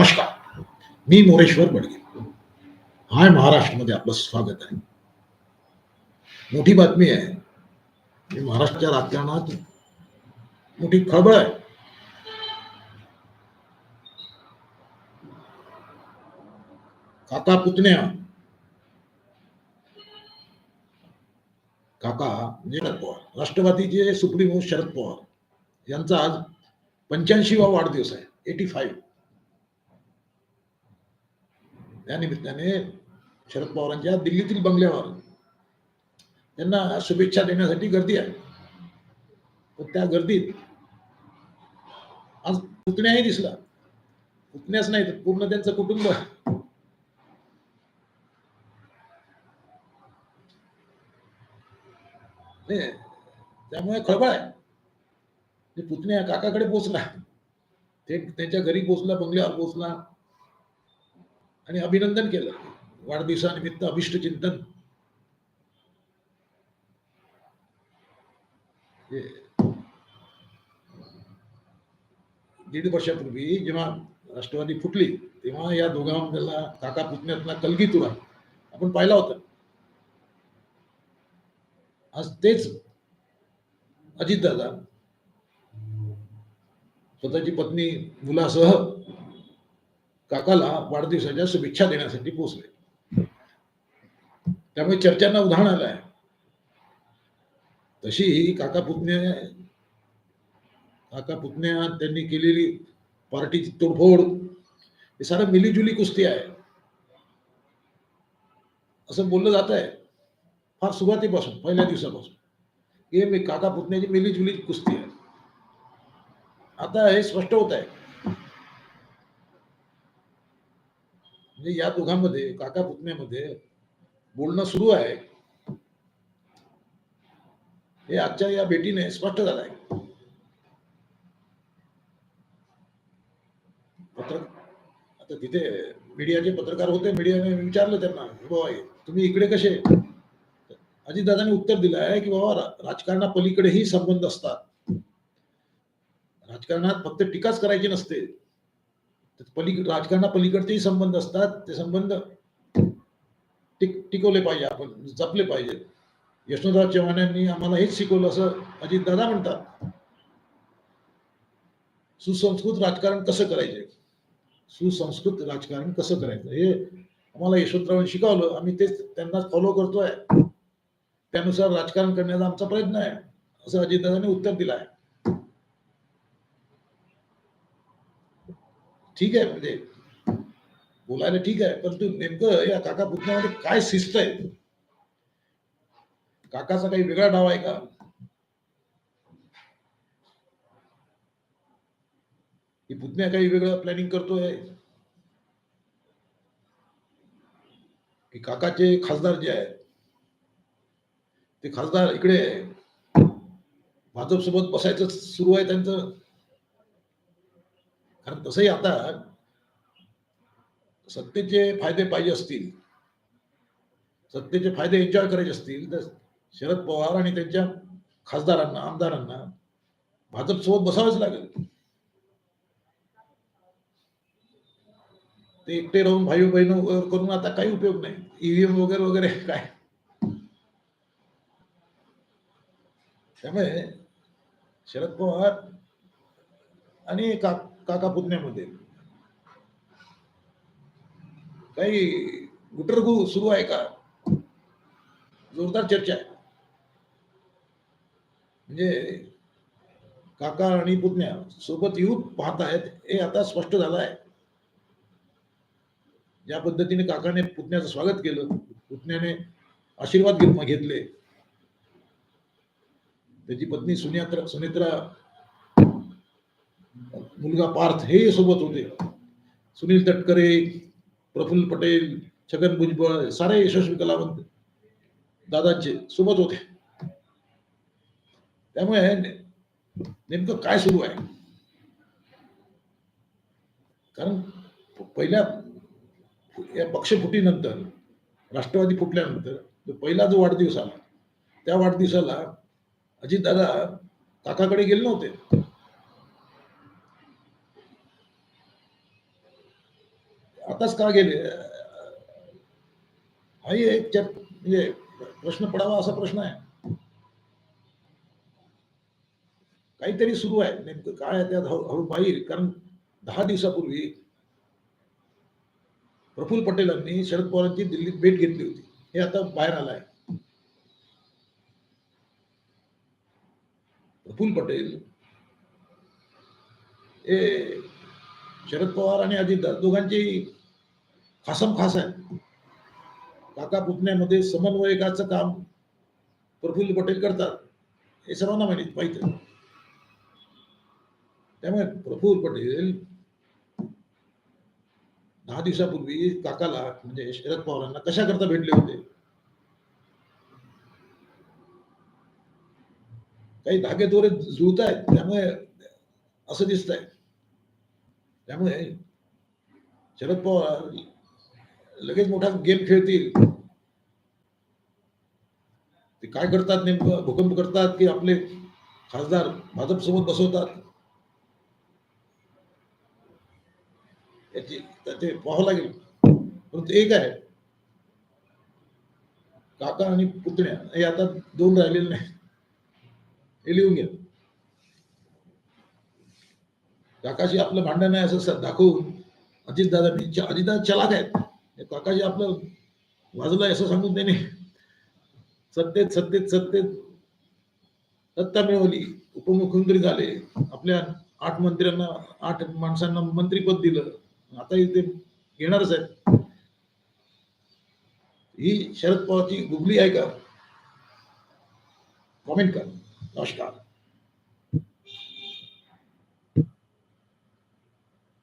नमस्कार. मी मोरेश्वर बडगे. हाय महाराष्ट्रमध्ये आपलं स्वागत आहे. मोठी बातमी आहे. की महाराष्ट्राच्या राजकारणात मोठी खळबळ आहे. काका पुतण्या. काका म्हणजे शरद पवार. राष्ट्रवादीचे सुप्रीमो शरद पवार. यांचा आज पंच्याऐंशीवा वाढदिवस आहे. Eighty five. त्या निमित्ताने शरद पवारांच्या दिल्लीतील बंगल्यावर त्यांना शुभेच्छा देण्यासाठी गर्दी आहे. पण त्या गर्दीत आज पुतण्याही दिसला. पुतण्याच नाही तर पूर्ण त्यांचं कुटुंब. त्यामुळे खळबळ आहे. ते पुतण्या काकाकडे पोचला. ते त्यांच्या घरी पोचला बंगल्यावर पोचला. आणि अभिनंदन केलं. वाढदिवसानिमित्त अभिष्ट चिंतन. दीड वर्षापूर्वी जेव्हा राष्ट्रवादी फुटली तेव्हा या दोघांना काका पुतण्यातला कलगी तुरा आपण पाहिला होता. आज तेच अजितदादा स्वतःची पत्नी मुलासह काकाला वाढदिवसाच्या शुभेच्छा देण्यासाठी पोहोचले. त्यामुळे चर्चांना उदाहरण आलं आहे. तशी काका पुतण्या काका पुतण्या त्यांनी केलेली पार्टीची तोडफोड हे सारं मिलीजुली कुस्ती आहे. असं बोललं जात आहे. फार सुरुवातीपासून पहिल्या दिवसापासून. हे मी काका पुतण्याची मिलीजुली कुस्ती आहे. आता हे स्पष्ट होत आहे. म्हणजे या दोघांमध्ये काका पुतण्यामध्ये बोलणं सुरू आहे. हे आजच्या या भेटीने स्पष्ट झालं आहे पत्र आता तिथे मीडियाचे पत्रकार होते मीडियाने विचारलं त्यांना बाबा हे तुम्ही इकडे कसे? अजितदादांनी उत्तर दिलं आहे की बाबा राजकारणा पलीकडेही संबंध असतात. राजकारणात फक्त टीकाच करायची नसते. राजकारणा पलीकडेही संबंध असतात. ते संबंध टिक टिकवले पाहिजे आपण जपले पाहिजे. यशवंतराव चव्हाणांनी आम्हाला हेच शिकवलं असं अजितदादा म्हणतात. सुसंस्कृत राजकारण कसं करायचे? सुसंस्कृत राजकारण कसं करायचं? हे आम्हाला यशवंतरावांनी शिकवलं. आम्ही तेच त्यांना फॉलो करतोय. त्यानुसार राजकारण करण्याचा आमचा प्रयत्न आहे असं अजितदादांनी उत्तर दिलं आहे. ठीक आहे म्हणजे बोलायला ठीक आहे परंतु नेमकं या काका पुतण्यामध्ये काय शिस्त आहे? काकाचा काही वेगळा डाव आहे का? ही पुतण्या काही वेगळं प्लॅनिंग करतोय? की काकाचे खासदार जे आहेत ते खासदार इकडे भाजप सोबत बसायचं सुरू आहे त्यांचं. कारण तसंही आता सत्तेचे फायदे पाहिजे असतील सत्तेचे फायदे एन्जॉय करायचे असतील तर शरद पवार आणि त्यांच्या खासदारांना आमदारांना भाजप सोबत बसावंच लागेल. ते एकटे राहून भाई बहीण वगैरे करून आता काही उपयोग नाही. ईव्हीएम वगैरे वगैरे काय? त्यामुळे शरद पवार आणि का काका पुतण्यामध्ये. काही गुटरगु सुरू आहे का? जोरदार चर्चा आहे. म्हणजे काका आणि पुतण्या सोबत येऊन पाहत आहेत हे आता स्पष्ट झालं आहे. ज्या पद्धतीने काकाने पुतण्याचं स्वागत केलं पुतण्याने आशीर्वाद घेतले. त्याची पत्नी सुनित्रा सुनेत्रा मुलगा पार्थ हे सोबत होते. सुनील तटकरे प्रफुल्ल पटेल छगन भुजबळ सारे यशस्वी कलावंत दादांचे सोबत होते. त्यामुळे नेमकं काय सुरू आहे? कारण पहिल्या या पक्षफुटीनंतर राष्ट्रवादी फुटल्यानंतर पहिला जो वाढदिवस आला त्या वाढदिवसाला अजितदादा काकाकडे गेले नव्हते. आताच का गेले? हाही एक म्हणजे प्रश्न पडावा असा प्रश्न आहे. काहीतरी सुरू आहे. नेमकं काय त्यात हळू हळू पाहिजे कारण दहा दिवसापूर्वी प्रफुल्ल पटेलांनी शरद पवारांची दिल्लीत भेट घेतली होती. हे आता बाहेर आलं आहे. प्रफुल्ल पटेल हे शरद पवार आणि अजित दोघांची खासम खास आहे. काका पुतण्यामध्ये समन्वयकाचं काम प्रफुल्ल पटेल करतात. हे सर्वांना माहिती माहिती आहे. त्यामुळे प्रफुल्ल पटेल दहा दिवसापूर्वी काकाला म्हणजे शरद पवारांना कशा करता भेटले होते? काही धागे दोरे जुळत आहेत त्यामुळे असं दिसत आहे त्यामुळे शरद पवार लगेच मोठा गेम खेळतील. ते काय करतात नेमकं? भूकंप करतात की आपले खासदार भाजप सोबत बसवतात? याची त्याचे पाहावं लागेल. परंतु एक आहे. काका आणि पुतण्या. हे आता दोन राहिलेले नाही हे लिहून घ्या. काकाशी आपलं भांडण आहे असं दाखवून अजितदादा च- अजितदादा चलाक आहेत. काकाजी काकाशी आपलं वाजलं असं सांगून त्याने सत्तेत सत्तेत सत्तेत सत्ता मिळवली उपमुख्यमंत्री झाले. आपल्या आठ मंत्र्यांना आठ माणसांना मंत्रीपद दिलं. आता ते येणारच आहेत ही शरद पवारची गुगली आहे का? कॉमेंट करा. नमस्कार.